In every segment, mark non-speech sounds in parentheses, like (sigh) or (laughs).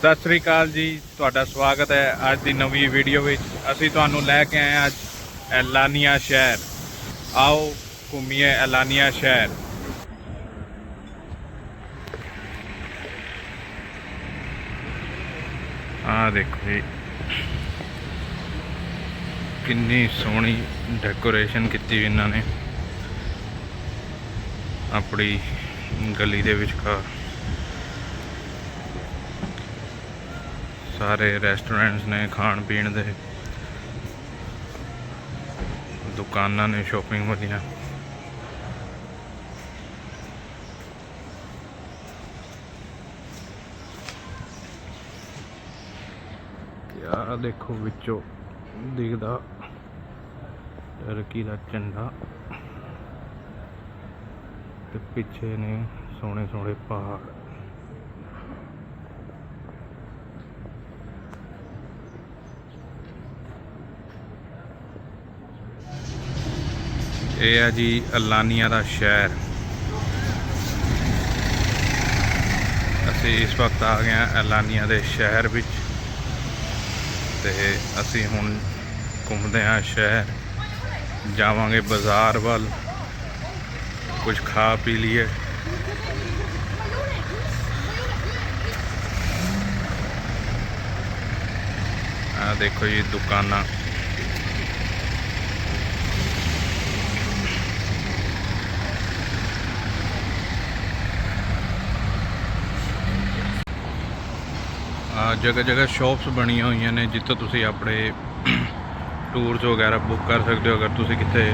ਸਤਿ ਸ੍ਰੀ ਅਕਾਲ ਜੀ, ਤੁਹਾਡਾ ਸਵਾਗਤ ਹੈ ਅੱਜ ਦੀ ਨਵੀਂ ਵੀਡੀਓ ਵਿੱਚ। ਅਸੀਂ ਤੁਹਾਨੂੰ ਲੈ ਕੇ ਆਏ ਹਾਂ ਅੱਜ ਐਲਾਨੀਆ ਸ਼ਹਿਰ। ਆਓ ਘੁੰਮੀਏ ਐਲਾਨੀਆ ਸ਼ਹਿਰ। ਆਹ ਦੇਖੋ ਜੀ, ਕਿੰਨੀ ਸੋਹਣੀ ਡੈਕੋਰੇਸ਼ਨ ਕੀਤੀ ਇਹਨਾਂ ਨੇ। ਆਪਣੀ ਗਲੀ ਦੇ ਵਿਚਕਾਰ। ਸਾਰੇ ਰੈਸਟੋਰੈਂਟਸ ਨੇ ਖਾਣ ਪੀਣ ਦੇ। ਦੁਕਾਨਾਂ ਨੇ ਸ਼ਾਪਿੰਗ ਵਾਲੀਆਂ। ਕਿਆ ਦੇਖੋ ਵਿੱਚੋਂ ਦਿਖਦਾ ਟਰਕੀ ਦਾ ਝੰਡਾ ਤੇ ਪਿੱਛੇ ਨੇ ਸੋਹਣੇ ਸੋਹਣੇ ਪਹਾੜ। ਇਹ ਹੈ ਜੀ ਅਲਾਨੀਆ ਦਾ ਸ਼ਹਿਰ। ਅਸੀਂ ਇਸ ਵਕਤ ਆ ਗਏ ਹਾਂ ਅਲਾਨੀਆ ਦੇ ਸ਼ਹਿਰ ਵਿੱਚ ਤੇ ਅਸੀਂ ਹੁਣ ਘੁੰਮਦੇ ਹਾਂ ਸ਼ਹਿਰ। ਜਾਵਾਂਗੇ ਬਾਜ਼ਾਰ ਵੱਲ। ਕੁਝ ਖਾ ਪੀ ਲਈਏ। ਆ ਦੇਖੋ ਜੀ ਦੁਕਾਨਾਂ। ਜਗ੍ਹਾ ਜਗ੍ਹਾ ਸ਼ਾਪਸ ਬਣੀਆਂ ਹੋਈਆਂ ਨੇ ਜਿੱਥੋਂ ਤੁਸੀਂ ਆਪਣੇ ਟੂਰਸ ਵਗੈਰਾ ਬੁੱਕ ਕਰ ਸਕਦੇ ਹੋ, ਅਗਰ ਤੁਸੀਂ ਕਿਤੇ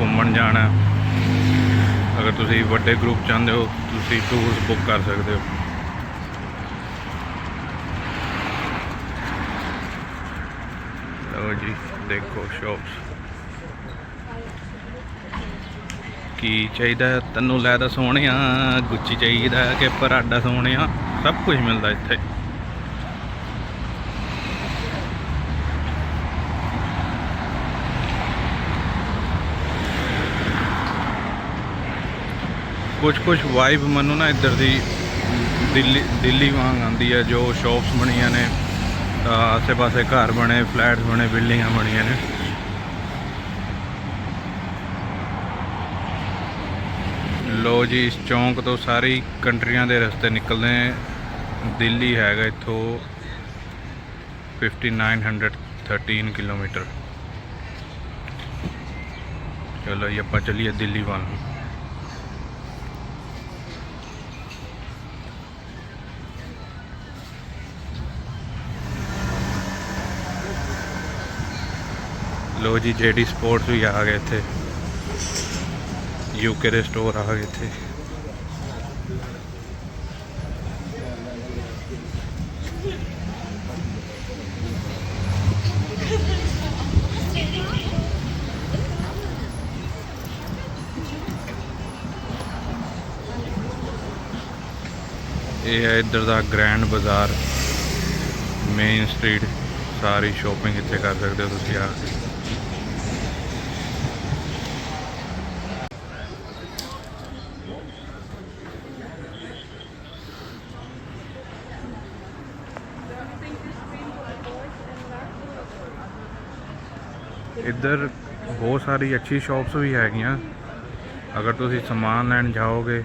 ਘੁੰਮਣ ਜਾਣਾ। ਅਗਰ ਤੁਸੀਂ ਵੱਡੇ ਗਰੁੱਪ ਚਾਹੁੰਦੇ ਹੋ, ਤੁਸੀਂ ਟੂਰਸ ਬੁੱਕ ਕਰ ਸਕਦੇ ਹੋ। ਲਓ ਜੀ, ਦੇਖੋ ਸ਼ਾਪਸ ਕੀ ਚਾਹੀਦਾ? ਤੈਨੂੰ ਲੈ ਦਾ ਸੋਹਣਿਆ ਗੁੱਚੀ ਚਾਹੀਦਾ ਹੈ ਕਿ ਪਰਾਡਾ ਸੋਹਣਿਆ, ਸਭ ਕੁਝ ਮਿਲਦਾ ਇੱਥੇ। ਕੁਝ ਕੁਝ ਵਾਈਬ ਮੈਨੂੰ ਨਾ ਇੱਧਰ ਦੀ ਦਿੱਲੀ ਦਿੱਲੀ ਵਾਂਗ ਆਉਂਦੀ ਹੈ ਜੋ ਸ਼ਾਪਸ ਬਣੀਆਂ ਨੇ ਆਸੇ-ਪਾਸੇ ਘਰ ਬਣੇ ਫਲੈਟਸ ਬਣੇ, ਬਿਲਡਿੰਗਾਂ ਬਣੀਆਂ ਨੇ। ਲੋ ਜੀ, ਇਸ ਚੌਂਕ ਤੋਂ ਸਾਰੀ ਕੰਟਰੀਆਂ ਦੇ ਰਸਤੇ ਨਿਕਲਦੇ ਨੇ ਦਿੱਲੀ ਹੈਗਾ ਇੱਥੋਂ 5913 ਕਿਲੋਮੀਟਰ। ਚਲੋ ਜੀ, ਆਪਾਂ ਚੱਲੀਏ ਦਿੱਲੀ ਵੱਲ। ਲੋ ਜੀ ਜੇਡੀ ਸਪੋਰਟਸ ਵੀ ਆ ਗਏ ਇੱਥੇ। ਯੂਕੇ ਦੇ ਸਟੋਰ ਆ ਗਏ ਇੱਥੇ। ਇਹ ਹੈ ਇੱਧਰ ਦਾ ਗ੍ਰੈਂਡ ਬਾਜ਼ਾਰ ਮੇਨ ਸਟਰੀਟ ਸਾਰੀ ਸ਼ਾਪਿੰਗ ਇੱਥੇ ਕਰ ਸਕਦੇ ਹੋ ਤੁਸੀਂ ਆ ਕੇ। ਇੱਧਰ ਬਹੁਤ ਸਾਰੀ ਅੱਛੀ ਸ਼ਾਪਸ ਵੀ ਹੈਗੀਆਂ। ਅਗਰ ਤੁਸੀਂ ਸਮਾਨ ਲੈਣ ਜਾਓਗੇ,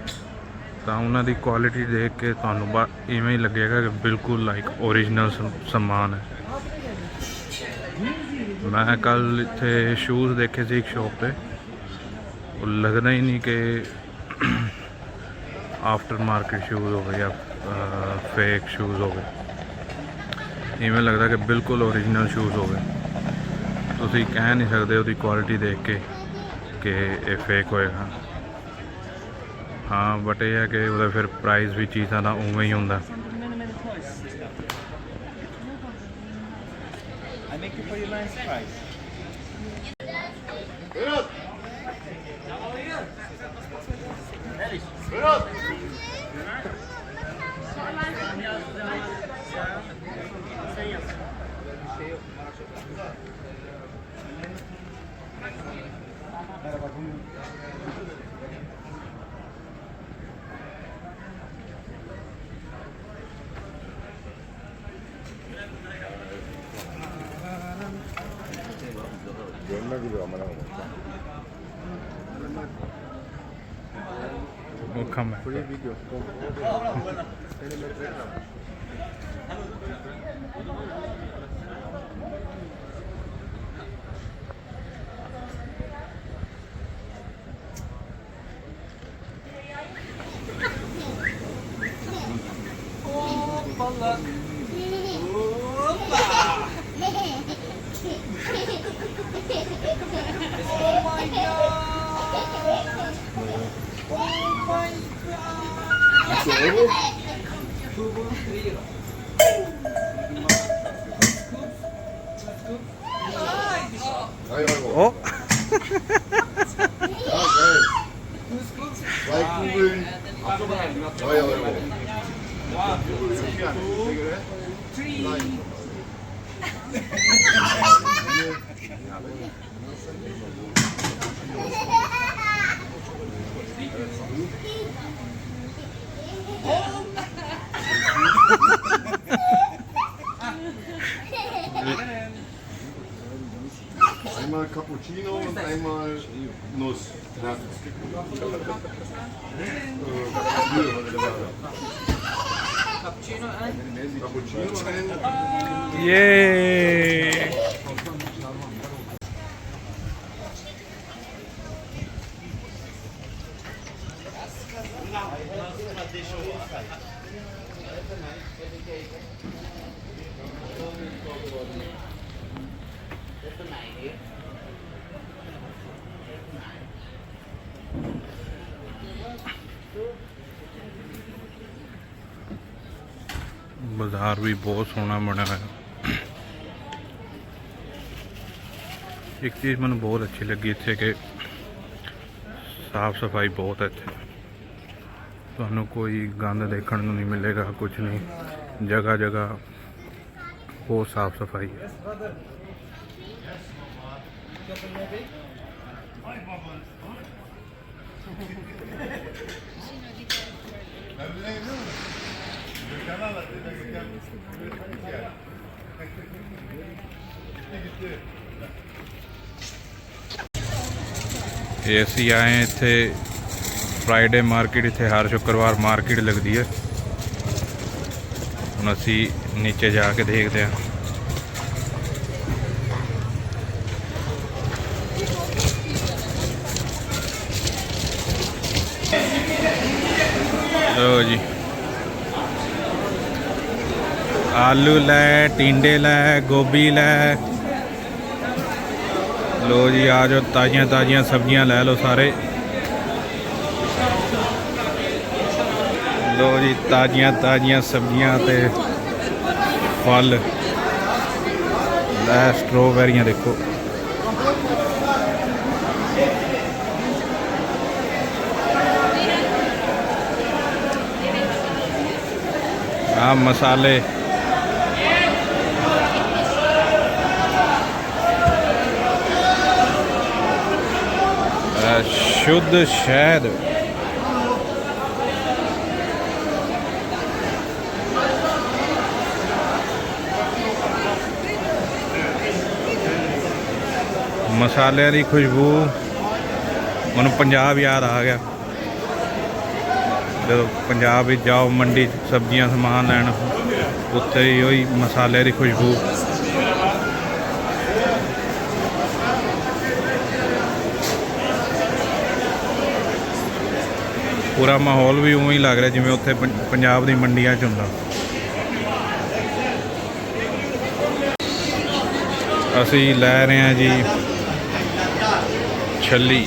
ਤਾਂ ਉਹਨਾਂ ਦੀ ਕੁਆਲਿਟੀ ਦੇਖ ਕੇ ਤੁਹਾਨੂੰ ਬਾ ਇਵੇਂ ਹੀ ਲੱਗੇਗਾ ਕਿ ਬਿਲਕੁਲ ਲਾਈਕ ਓਰੀਜਨਲ ਸਮਾਨ ਹੈ। ਮੈਂ ਕੱਲ ਇੱਥੇ ਸ਼ੂਜ਼ ਦੇਖੇ ਸੀ ਇੱਕ ਸ਼ਾਪ ਤੇ। ਉਹ ਲੱਗਦਾ ਹੀ ਨਹੀਂ ਕਿ ਆਫਟਰ ਮਾਰਕੀਟ ਸ਼ੂਜ਼ ਹੋਵੇ ਜਾਂ ਫੇਕ ਸ਼ੂਜ਼ ਹੋਵੇ। ਇਵੇਂ ਲੱਗਦਾ ਕਿ ਬਿਲਕੁਲ ਓਰੀਜਨਲ ਸ਼ੂਜ਼ ਹੋਵੇ। ਤੁਸੀਂ ਕਹਿ ਨਹੀਂ ਸਕਦੇ ਉਹਦੀ ਕੁਆਲਿਟੀ ਦੇਖ ਕੇ ਕਿ ਇਹ ਫੇਕ ਹੋਏਗਾ ਹਾਂ ਬਟ ਇਹ ਹੈ ਕਿ ਉਹਦਾ ਫਿਰ ਪ੍ਰਾਈਸ ਵੀ ਚੀਜ਼ਾਂ ਦਾ ਉਵੇਂ ਹੀ ਹੁੰਦਾ I make it for you nice price. Berat! Berat! Dönme gibi aman aman. O kamera. Free video. 어? 와이프를 아이 어? Einmal Cappuccino und einmal Nuss. Ja. Cappuccino and? Cappuccino and ਏ ਬਾਜ਼ਾਰ ਵੀ ਬਹੁਤ ਸੋਹਣਾ ਬਣਿਆ ਹੋਇਆ। ਇੱਕ ਚੀਜ਼ ਮੈਨੂੰ ਬਹੁਤ ਅੱਛੀ ਲੱਗੀ ਇੱਥੇ ਕਿ ਸਾਫ਼ ਸਫ਼ਾਈ ਬਹੁਤ ਹੈ ਇੱਥੇ। ਤੁਹਾਨੂੰ ਕੋਈ ਗੰਦ ਦੇਖਣ ਨੂੰ ਨਹੀਂ ਮਿਲੇਗਾ ਕੁਝ ਨਹੀਂ। ਜਗ੍ਹਾ ਜਗ੍ਹਾ ਬਹੁਤ ਸਾਫ਼ ਸਫ਼ਾਈ ਹੈ। (laughs) ਇਹ ਅਸੀਂ ਆਏ ਇੱਥੇ ਫਰਾਈਡੇ ਮਾਰਕੀਟ ਇੱਥੇ ਹਰ ਸ਼ੁੱਕਰਵਾਰ ਮਾਰਕੀਟ ਲੱਗਦੀ ਹੈ। ਹੁਣ ਅਸੀਂ ਨੀਚੇ ਜਾ ਕੇ ਦੇਖਦੇ ਹਾਂ। ਲੋ ਜੀ। ਆਲੂ ਲੈ, ਟਿੰਡੇ ਲੈ, ਗੋਭੀ ਲੈ। ਲੋ ਜੀ, ਆ ਜਾਓ, ਤਾਜ਼ੀਆਂ ਤਾਜ਼ੀਆਂ ਸਬਜ਼ੀਆਂ ਲੈ ਲਓ ਸਾਰੇ। ਲੋ ਜੀ, ਤਾਜ਼ੀਆਂ ਤਾਜ਼ੀਆਂ ਸਬਜ਼ੀਆਂ ਤੇ ਫਲ। ਲੈ, ਸਟ੍ਰੋਬੈਰੀਆਂ ਦੇਖੋ। ਆ ਮਸਾਲੇ। ਸ਼ੁੱਧ ਸ਼ਹਿਦ ਮਸਾਲਿਆਂ ਦੀ ਖੁਸ਼ਬੂ। ਮੈਨੂੰ ਪੰਜਾਬ ਯਾਦ ਆ ਗਿਆ। ਜਦੋਂ ਪੰਜਾਬ ਵਿੱਚ ਜਾਓ, ਮੰਡੀ ਸਬਜ਼ੀਆਂ ਸਮਾਨ ਲੈਣ, ਉੱਥੇ ਹੀ ਉਹੀ ਮਸਾਲੇ ਦੀ ਖੁਸ਼ਬੂ। ਪੂਰਾ ਮਾਹੌਲ ਵੀ ਉਵੇਂ ਹੀ ਲੱਗ ਰਿਹਾ ਜਿਵੇਂ ਉੱਥੇ ਪੰਜਾਬ ਦੀ ਮੰਡੀਆਂ 'ਚ ਹੁੰਦਾ। ਅਸੀਂ ਲੈ ਰਹੇ ਹਾਂ ਜੀ ਛੱਲੀ।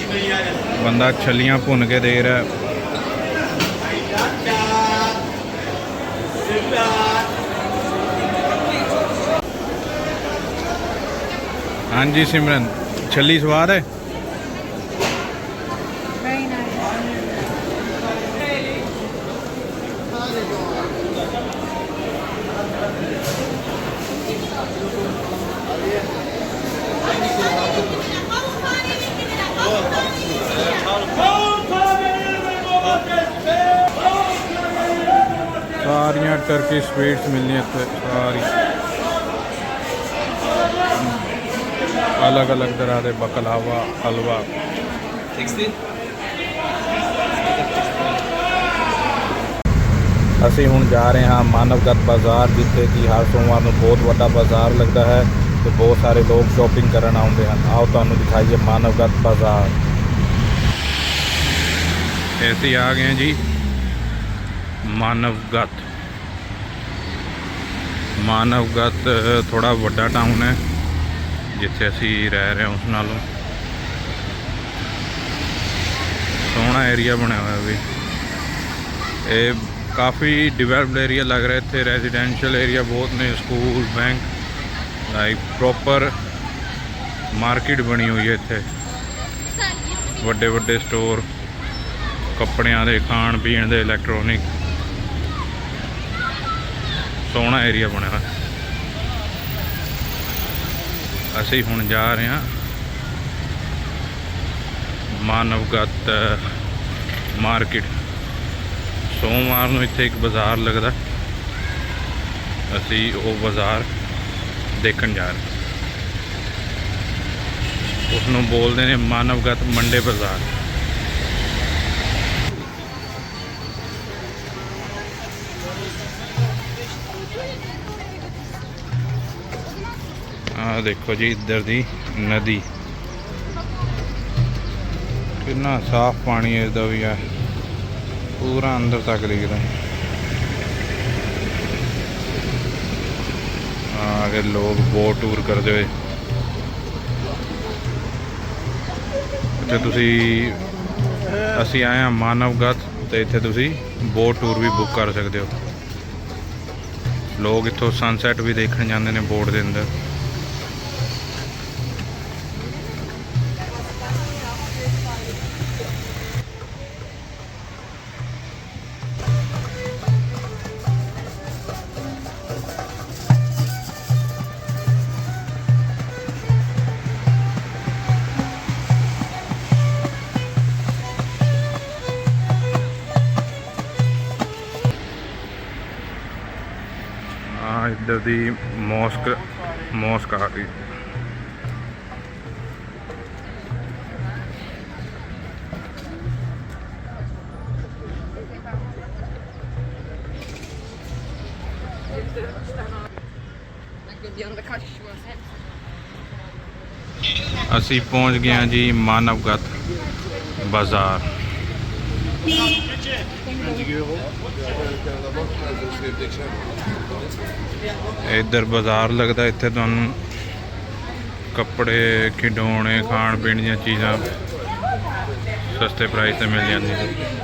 ਬੰਦਾ ਛੱਲੀਆਂ ਭੁੰਨ ਕੇ ਦੇ ਰਿਹਾ। ਹਾਂਜੀ ਸਿਮਰਨ, ਛੱਲੀ ਸਵਾਦ ਹੈ Very nice. ਸਾਰੀਆਂ ਟਰਕੀ ਸਵੀਟਸ ਮਿਲਣੀਆਂ ਇੱਥੇ ਸਾਰੀ। ਅਲੱਗ-ਅਲੱਗ ਤਰ੍ਹਾਂ ਦੇ ਬਕਲਾਵਾ ਹਲਵਾ। 16? ਅਸੀਂ ਹੁਣ ਜਾ ਰਹੇ ਹਾਂ ਮਾਨਵਗਤ ਬਾਜ਼ਾਰ ਜਿੱਥੇ ਕਿ ਹਰ ਸੋਮਵਾਰ ਨੂੰ ਬਹੁਤ ਵੱਡਾ ਬਾਜ਼ਾਰ ਲੱਗਦਾ ਹੈ ਤੇ ਬਹੁਤ ਸਾਰੇ ਲੋਕ ਸ਼ਾਪਿੰਗ ਕਰਨ ਆਉਂਦੇ ਹਨ। ਆਓ ਤੁਹਾਨੂੰ ਦਿਖਾਈਏ ਮਾਨਵਗਤ ਬਾਜ਼ਾਰ। ਅਸੀਂ ਆ ਗਏ ਹਾਂ ਜੀ। ਮਾਨਵਗਤ। ਮਾਨਵਗਤ ਥੋੜਾ ਵੱਡਾ ਟਾਊਨ ਹੈ, ਜਿੱਥੇ ਅਸੀਂ ਰਹਿ ਰਹੇ ਹਾਂ ਉਸ ਨਾਲੋਂ। ਸੋਹਣਾ ਏਰੀਆ ਬਣਿਆ ਹੋਇਆ ਵੀ। ਇਹ ਕਾਫੀ ਡਿਵੈਲਪਡ ਏਰੀਆ ਲੱਗ ਰਿਹਾ ਇੱਥੇ ਰੈਜ਼ੀਡੈਂਸ਼ੀਅਲ ਏਰੀਆ ਬਹੁਤ ਨੇ school bank like proper market ਬਣੀ ਹੋਈ ਹੈ ਇੱਥੇ। ਵੱਡੇ ਵੱਡੇ ਸਟੋਰ ਕੱਪੜਿਆਂ ਦੇ ਖਾਣ ਪੀਣ ਦੇ ਇਲੈਕਟ੍ਰੋਨਿਕ ਸੋਹਣਾ ਏਰੀਆ ਬਣਿਆ ਹੋਇਆ। ਅਸੀਂ ਹੁਣ ਜਾ ਰਹੇ ਹਾਂ ਮਾਨਵਗਤ ਮਾਰਕੀਟ ਸੋਮਵਾਰ ਨੂੰ ਇੱਥੇ ਇੱਕ ਬਾਜ਼ਾਰ ਲੱਗਦਾ। ਅਸੀਂ ਉਹ ਬਾਜ਼ਾਰ ਦੇਖਣ ਜਾ ਰਹੇ ਉਸ ਨੂੰ ਬੋਲਦੇ ਨੇ ਮਾਨਵਗਤ ਮੰਡੇ ਬਾਜ਼ਾਰ। ਆਹ ਦੇਖੋ ਜੀ ਇੱਧਰ ਦੀ ਨਦੀ। ਕਿੰਨਾ ਸਾਫ਼ ਪਾਣੀ ਇਸ ਦਾ ਵੀ ਹੈ ਪੂਰਾ ਅੰਦਰ ਤੱਕ ਦਿਖਦਾ। ਹੈ ਆ ਕੇ ਲੋਕ ਬੋਟ ਟੂਰ ਕਰਦੇ ਹੋਏ। ਤੇ ਤੁਸੀਂ, ਅਸੀਂ ਆਏ ਹਾਂ ਮਾਨਵਗਤ ਤੇ ਇੱਥੇ ਤੁਸੀਂ ਬੋਟ ਟੂਰ ਵੀ ਬੁੱਕ ਕਰ ਸਕਦੇ ਹੋ। ਲੋਕ ਇੱਥੋਂ ਸਨਸੈਟ ਵੀ ਦੇਖਣ ਜਾਂਦੇ ਨੇ ਬੋਟ ਦੇ ਅੰਦਰ। ਇੱਧਰ ਦੀ ਮੋਸਕ ਮੋਸਕ ਆ ਗਈ। ਅਸੀਂ ਪਹੁੰਚ ਗਏ ਹਾਂ ਜੀ ਮਾਨਵਗਤ ਬਾਜ਼ਾਰ। ਇੱਧਰ ਬਾਜ਼ਾਰ ਲੱਗਦਾ ਇੱਥੇ ਤੁਹਾਨੂੰ ਕੱਪੜੇ, ਖਿਡੌਣੇ ਖਾਣ ਪੀਣ ਦੀਆਂ ਚੀਜ਼ਾਂ ਸਸਤੇ ਪ੍ਰਾਈਸ ਤੇ ਮਿਲ ਜਾਂਦੀਆਂ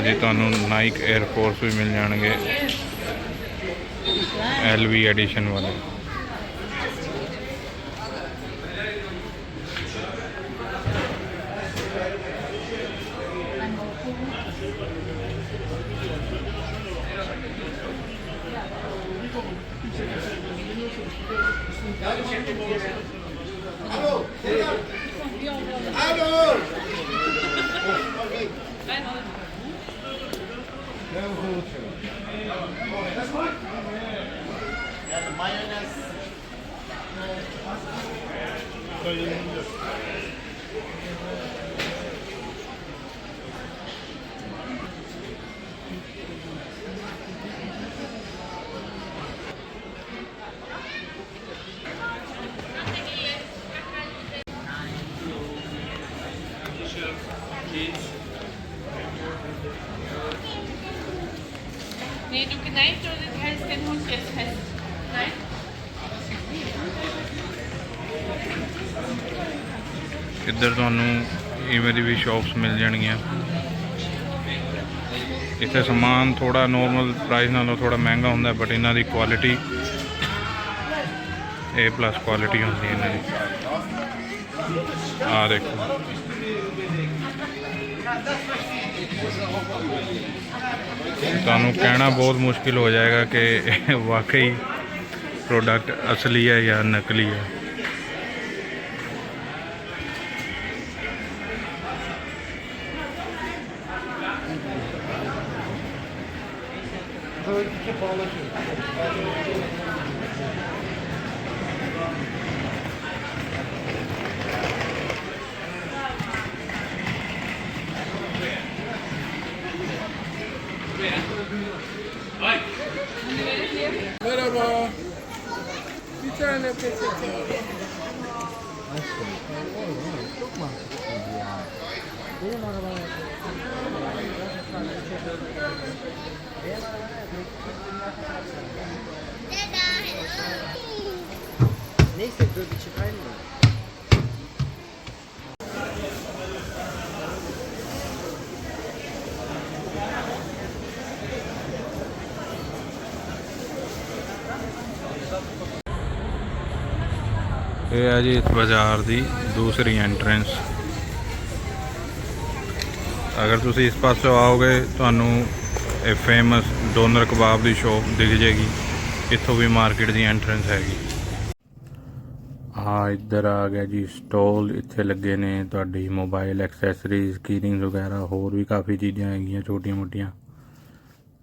ਜੀ ਤੁਹਾਨੂੰ ਨਾਈਕ 에ਅਰ ਫੋਰਸ ਵੀ ਮਿਲ ਜਾਣਗੇ। ਐਲਵੀ ਐਡੀਸ਼ਨ ਵਾਲੇ। That's. Yeah, the mayonnaise. So you. ਇੱਧਰ ਤੁਹਾਨੂੰ ਇਵੇਂ ਦੀ ਵੀ ਸ਼ਾਪਸ ਮਿਲ ਜਾਣਗੀਆਂ। ਇੱਥੇ ਸਮਾਨ ਥੋੜਾ ਨੋਰਮਲ ਪ੍ਰਾਈਸ ਨਾਲੋਂ ਥੋੜਾ ਮਹਿੰਗਾ ਹੁੰਦਾ ਬਟ ਇਹਨਾਂ ਦੀ ਕੁਆਲਿਟੀ A ਪਲੱਸ ਕੁਆਲਿਟੀ ਹੁੰਦੀ ਹੈ ਇਹਨਾਂ ਦੀ। ਆ ਦੇਖੋ। ਤੁਹਾਨੂੰ ਕਹਿਣਾ ਬਹੁਤ ਮੁਸ਼ਕਿਲ ਹੋ ਜਾਏਗਾ ਕਿ ਵਾਕਈ ਪ੍ਰੋਡਕਟ ਅਸਲੀ ਹੈ ਜਾਂ ਨਕਲੀ ਹੈ। 对。ਇਹ ਹੈ ਜੀ ਇਸ ਬਾਜ਼ਾਰ ਦੀ ਦੂਸਰੀ ਐਂਟਰੈਂਸ ਅਗਰ ਤੁਸੀਂ ਇਸ ਪਾਸੋਂ ਆਓਗੇ, ਤੁਹਾਨੂੰ ਇਹ ਫੇਮਸ ਡੋਨਰ ਕਬਾਬ ਦੀ ਸ਼ੋਪ ਦਿਖ ਜੇਗੀ ਇੱਥੋਂ ਵੀ ਮਾਰਕੀਟ ਦੀ ਐਂਟਰੈਂਸ ਹੈਗੀ। ਆ ਇੱਧਰ ਆ ਗਿਆ ਜੀ ਸਟਾਲ ਇੱਥੇ ਲੱਗੇ ਨੇ ਤੁਹਾਡੀ ਮੋਬਾਈਲ ਐਕਸੈਸਰੀਜ਼ ਕੀਰਿੰਗਸ ਵਗੈਰਾ, ਹੋਰ ਵੀ ਕਾਫੀ ਚੀਜ਼ਾਂ ਹੈਗੀਆਂ ਛੋਟੀਆਂ ਮੋਟੀਆਂ।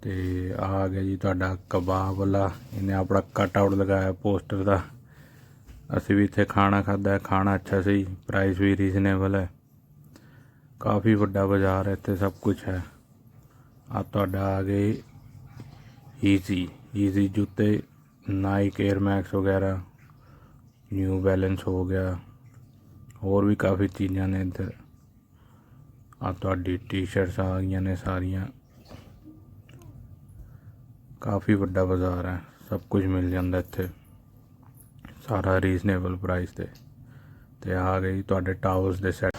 ਤੇ ਆ ਗਿਆ ਜੀ ਤੁਹਾਡਾ ਕਬਾਬ ਵਾਲਾ, ਇਹਨੇ ਆਪਣਾ ਕਟ ਆਊਟ ਲਗਾਇਆ ਪੋਸਟਰ ਦਾ। ਅਸੀਂ ਵੀ ਇੱਥੇ ਖਾਣਾ ਖਾਦਾ ਹੈ ਖਾਣਾ ਅੱਛਾ ਸੀ ਪ੍ਰਾਈਸ ਵੀ ਰੀਜ਼ਨੇਬਲ ਹੈ। ਕਾਫੀ ਵੱਡਾ ਬਾਜ਼ਾਰ ਹੈ, ਇੱਥੇ ਸਭ ਕੁਝ ਹੈ। ਆ ਤੁਹਾਡਾ ਆ ਗਏ ਈਜ਼ੀ ਈਜ਼ੀ ਜੁੱਤੇ ਨਾਈਕ 에ਅਰ ਮੈਕਸ ਵਗੈਰਾ ਨਿਊ ਬੈਲੈਂਸ ਹੋ ਗਿਆ। ਹੋਰ ਵੀ ਕਾਫੀ ਚੀਜ਼ਾਂ ਨੇ ਇੱਧਰ। ਆ ਤੁਹਾਡੀ ਟੀ-ਸ਼ਰਟਸ ਆ ਗਈਆਂ ਨੇ ਸਾਰੀਆਂ। ਕਾਫੀ ਵੱਡਾ ਬਾਜ਼ਾਰ ਹੈ, ਸਭ ਕੁਝ ਮਿਲ ਜਾਂਦਾ ਇੱਥੇ। ਸਾਰਾ ਰੀਜ਼ਨੇਬਲ ਪ੍ਰਾਈਸ ਤੇ। ਤੇ ਆ ਗਈ ਤੁਹਾਡੇ ਟਾਵਲਸ ਦੇ ਸੈੱਟ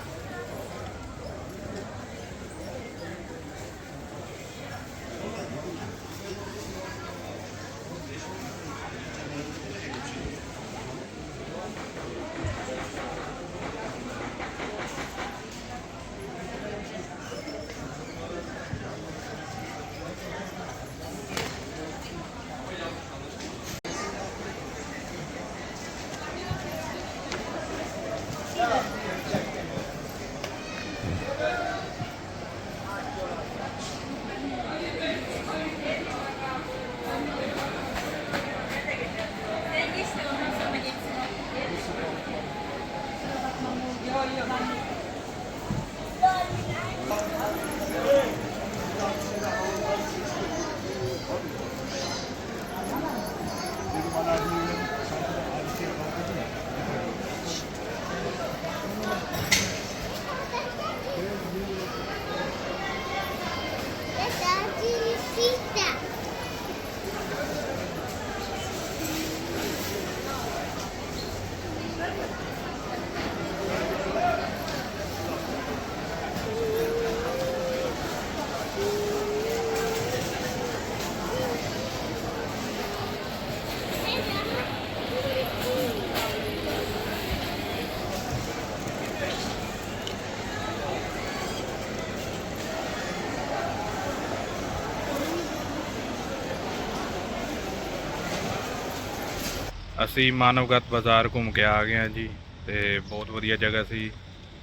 ਅਸੀਂ ਮਾਨਵਗਤ ਬਾਜ਼ਾਰ ਘੁੰਮ ਕੇ ਆ ਗਏ ਹਾਂ ਜੀ ਤੇ ਬਹੁਤ ਵਧੀਆ ਜਗ੍ਹਾ ਸੀ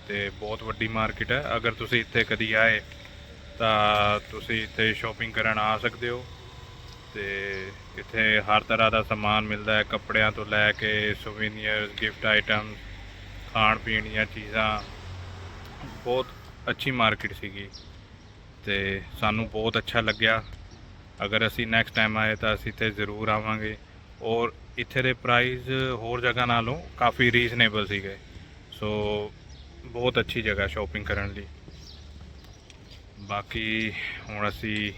ਤੇ ਬਹੁਤ ਵੱਡੀ ਮਾਰਕੀਟ ਹੈ। ਅਗਰ ਤੁਸੀਂ ਇੱਥੇ ਕਦੀ ਆਏ ਤਾਂ ਤੁਸੀਂ ਇੱਥੇ ਸ਼ਾਪਿੰਗ ਕਰਨ ਆ ਸਕਦੇ ਹੋ ਤੇ ਇੱਥੇ ਹਰ ਤਰ੍ਹਾਂ ਦਾ ਸਮਾਨ ਮਿਲਦਾ ਹੈ। ਕੱਪੜਿਆਂ ਤੋਂ ਲੈ ਕੇ ਸੁਵੀਨੀਅਰਸ ਗਿਫਟ ਆਈਟਮ ਖਾਣ ਪੀਣ ਦੀਆਂ ਚੀਜ਼ਾਂ। ਬਹੁਤ ਅੱਛੀ ਮਾਰਕੀਟ ਸੀਗੀ ਤੇ ਸਾਨੂੰ ਬਹੁਤ ਅੱਛਾ ਲੱਗਿਆ। ਅਗਰ ਅਸੀਂ ਨੈਕਸਟ ਟਾਈਮ ਆਏ ਤਾਂ ਅਸੀਂ ਇੱਥੇ ਜ਼ਰੂਰ ਆਵਾਂਗੇ ਔਰ ਇੱਥੇ ਦੇ ਪ੍ਰਾਈਸ ਹੋਰ ਜਗ੍ਹਾ ਨਾਲੋਂ ਕਾਫੀ ਰੀਜ਼ਨੇਬਲ ਸੀਗੇ। ਸੋ ਬਹੁਤ ਅੱਛੀ ਜਗ੍ਹਾ ਸ਼ਾਪਿੰਗ ਕਰਨ ਲਈ। ਬਾਕੀ ਹੁਣ ਅਸੀਂ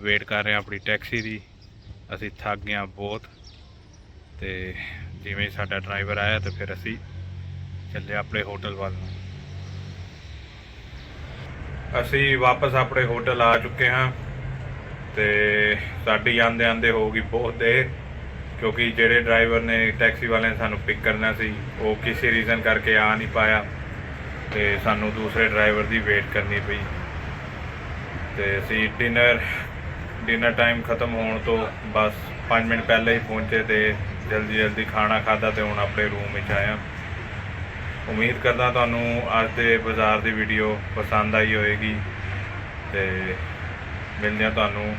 ਵੇਟ ਕਰ ਰਹੇ ਹਾਂ ਆਪਣੀ ਟੈਕਸੀ ਦੀ। ਅਸੀਂ ਥੱਕ ਗਏ ਹਾਂ ਬਹੁਤ। ਤੇ ਜਿਵੇਂ ਸਾਡਾ ਡਰਾਈਵਰ ਆਇਆ ਤਾਂ ਫਿਰ ਅਸੀਂ ਚੱਲੇ ਆਪਣੇ ਹੋਟਲ ਵੱਲ ਨੂੰ। ਅਸੀਂ ਵਾਪਸ ਆਪਣੇ ਹੋਟਲ ਆ ਚੁੱਕੇ ਹਾਂ। ਤੇ ਸਾਡੀ ਆਂਦੇ ਆਂਦੇ ਹੋ ਗਈ ਬਹੁਤ ਦੇਰ। ਕਿਉਂਕਿ ਜਿਹੜੇ ਡਰਾਈਵਰ ਨੇ ਟੈਕਸੀ ਵਾਲੇ ਨੇ ਸਾਨੂੰ ਪਿਕ ਕਰਨਾ ਸੀ, ਉਹ ਕਿਸੇ ਰੀਜ਼ਨ ਕਰਕੇ ਆ ਨਹੀਂ ਪਾਇਆ ਤੇ ਸਾਨੂੰ ਦੂਸਰੇ ਡਰਾਈਵਰ ਦੀ ਵੇਟ ਕਰਨੀ ਪਈ। ਤੇ ਅਸੀਂ ਡਿਨਰ ਡਿਨਰ ਟਾਈਮ ਖਤਮ ਹੋਣ ਤੋਂ ਬਸ 5 ਮਿੰਟ ਪਹਿਲਾਂ ਹੀ ਪਹੁੰਚੇ ਤੇ ਜਲਦੀ ਜਲਦੀ ਖਾਣਾ ਖਾਦਾ ਤੇ ਹੁਣ ਆਪਣੇ ਰੂਮ ਵਿੱਚ ਆਇਆ ਉਮੀਦ ਕਰਦਾ ਤੁਹਾਨੂੰ ਅੱਜ ਦੇ ਬਾਜ਼ਾਰ ਦੀ ਵੀਡੀਓ ਪਸੰਦ ਆਈ ਹੋਵੇਗੀ ਤੇ ਮਿਲਦੇ ਹਾਂ ਤੁਹਾਨੂੰ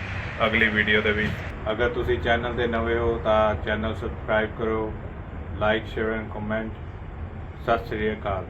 ਅਗਲੀ ਵੀਡੀਓ ਦੇ ਵਿੱਚ। ਅਗਰ ਤੁਸੀਂ ਚੈਨਲ ਤੇ ਨਵੇਂ ਹੋ ਤਾਂ ਚੈਨਲ ਸਬਸਕ੍ਰਾਈਬ ਕਰੋ like share and comment Sat Sri Akal.